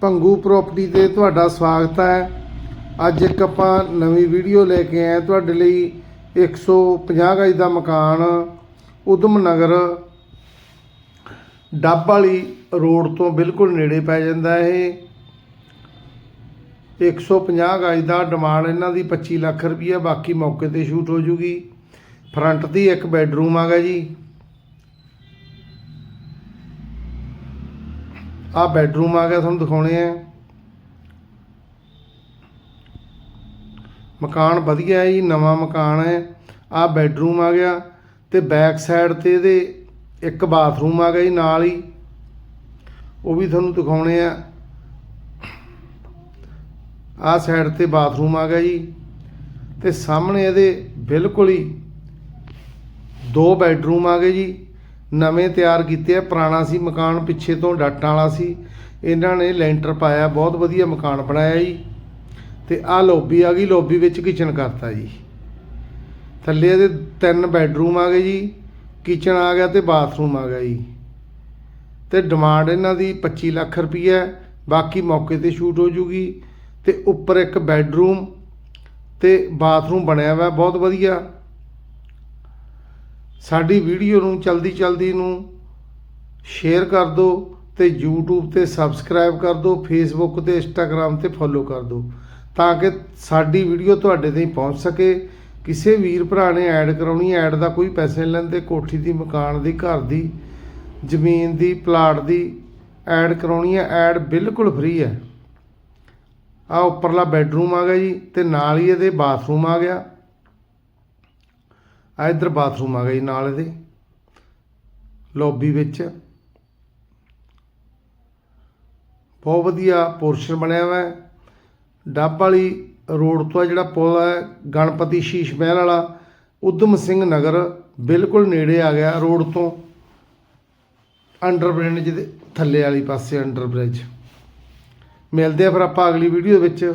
Bhangu property ਤੇ ਤੁਹਾਡਾ ਸਵਾਗਤ ਹੈ। ਅੱਜ ਇੱਕ ਆਪਾਂ ਨਵੀਂ ਵੀਡੀਓ ਲੈ ਕੇ ਆਏ ਤੁਹਾਡੇ ਲਈ 150 ਗਜ ਦਾ ਮਕਾਨ, ਉਦਮ ਨਗਰ। ਡੱਬ ਵਾਲੀ ਰੋਡ ਤੋਂ ਬਿਲਕੁਲ ਨੇੜੇ ਪੈ ਜਾਂਦਾ ਇਹ। 150 ਗਜ ਦਾ ਡਿਮਾਂਡ ਇਹਨਾਂ ਦੀ 25 ਲੱਖ ਰੁਪਈਆ, ਬਾਕੀ ਮੌਕੇ ਤੇ ਸ਼ੂਟ ਹੋ ਜੂਗੀ। ਫਰੰਟ ਦੀ ਇੱਕ ਬੈੱਡਰੂਮ ਆਗਾ ਜੀ। ਆ ਬੈਡਰੂਮ ਆ ਗਿਆ ਤੁਹਾਨੂੰ ਦਿਖਾਉਣੇ ਆ। ਮਕਾਨ ਵਧੀਆ ਹੈ ਜੀ, ਨਵਾਂ ਮਕਾਨ ਹੈ। ਆ ਬੈਡਰੂਮ ਆ ਗਿਆ ਤੇ ਬੈਕ ਸਾਈਡ ਤੇ ਇਹਦੇ ਇੱਕ ਬਾਥਰੂਮ ਆ ਗਿਆ ਜੀ ਨਾਲ ਹੀ। ਉਹ ਵੀ ਤੁਹਾਨੂੰ ਦਿਖਾਉਣੇ ਆ। ਆ ਸਾਈਡ ਤੇ ਬਾਥਰੂਮ ਆ ਗਿਆ ਜੀ ਤੇ ਸਾਹਮਣੇ ਇਹਦੇ ਬਿਲਕੁਲ ਹੀ ਦੋ ਬੈਡਰੂਮ ਆ ਗਏ ਜੀ। ਨਵੇਂ ਤਿਆਰ ਕੀਤੇ ਆ। ਪੁਰਾਣਾ ਸੀ ਮਕਾਨ, ਪਿੱਛੇ ਤੋਂ ਡਾਟਾਂ ਵਾਲਾ ਸੀ। ਇਹਨਾਂ ਨੇ ਲੈਂਟਰ ਪਾਇਆ, ਬਹੁਤ ਵਧੀਆ ਮਕਾਨ ਬਣਾਇਆ ਜੀ। ਤੇ ਆਹ ਲੌਬੀ ਆ ਗਈ ਲੌਬੀ ਵਿੱਚ ਕਿਚਨ ਕਰਤਾ ਜੀ। ਥੱਲੇ ਇਹਦੇ ਤਿੰਨ ਬੈੱਡਰੂਮ ਆ ਗਏ ਜੀ। ਕਿਚਨ ਆ ਗਿਆ ਤੇ ਬਾਥਰੂਮ ਆ ਗਿਆ ਜੀ। ਤੇ ਡਿਮਾਂਡ ਇਹਨਾਂ ਦੀ 25 ਲੱਖ ਰੁਪਈਆ ਬਾਕੀ ਮੌਕੇ ਤੇ ਸ਼ੂਟ ਹੋ ਜੂਗੀ। ਤੇ ਉੱਪਰ ਇੱਕ ਬੈੱਡਰੂਮ ਤੇ ਬਾਥਰੂਮ ਬਣਿਆ ਹੋਇਆ, ਬਹੁਤ ਵਧੀਆ। ਸਾਡੀ ਵੀਡੀਓ ਨੂੰ ਚਲਦੀ ਚਲਦੀ ਨੂੰ ਸ਼ੇਅਰ ਕਰ ਦਿਓ ਤੇ YouTube ਤੇ ਸਬਸਕ੍ਰਾਈਬ ਕਰ ਦਿਓ, Facebook ਤੇ Instagram ਤੇ ਫੋਲੋ ਕਰ ਦਿਓ, ਤਾਂ ਕਿ ਸਾਡੀ ਵੀਡੀਓ ਤੁਹਾਡੇ ਤਾਈਂ ਪਹੁੰਚ ਸਕੇ। ਕਿਸੇ ਵੀਰ ਭਰਾ ਨੇ ਐਡ ਕਰਾਉਣੀ ਐਡ ਦਾ ਕੋਈ ਪੈਸੇ ਨਹੀਂ ਲੈਂਦੇ, ਕੋਠੀ ਦੀ ਮਕਾਨ ਦੀ, ਘਰ ਦੀ, ਜ਼ਮੀਨ ਦੀ ਪਲਾਟ ਦੀ ਐਡ ਕਰਾਉਣੀ ਹੈ ਐਡ ਬਿਲਕੁਲ ਫ੍ਰੀ ਹੈ। ਆ ਉੱਪਰਲਾ ਬੈੱਡਰੂਮ ਆ ਗਿਆ ਜੀ ਤੇ ਨਾਲ ਹੀ ਇਹਦੇ ਬਾਥਰੂਮ ਆ ਗਿਆ। ਆ ਇੱਧਰ ਬਾਥਰੂਮ ਆ ਗਿਆ ਜੀ ਨਾਲ ਇਹਦੇ। ਲੌਬੀ ਵਿੱਚ। ਬਹੁਤ ਵਧੀਆ ਪੋਰਸ਼ਨ ਬਣਿਆ ਹੋਇਆ ਹੈ। ਡੱਬ ਵਾਲੀ ਰੋਡ ਤੋਂ ਆ ਜਿਹੜਾ ਪੁਲ ਹੈ, ਗਣਪਤੀ ਸ਼ੀਸ਼ ਮਹਿਲ ਵਾਲਾ, ਉਦਮ ਸਿੰਘ ਨਗਰ ਬਿਲਕੁਲ ਨੇੜੇ ਆ ਗਿਆ ਰੋਡ ਤੋਂ। ਅੰਡਰ ਬ੍ਰਿਜ ਦੇ ਥੱਲੇ ਵਾਲੀ ਪਾਸੇ ਅੰਡਰ ਬ੍ਰਿਜ ਮਿਲਦੇ ਆ ਫਿਰ ਆਪਾਂ ਅਗਲੀ ਵੀਡੀਓ ਵਿੱਚ।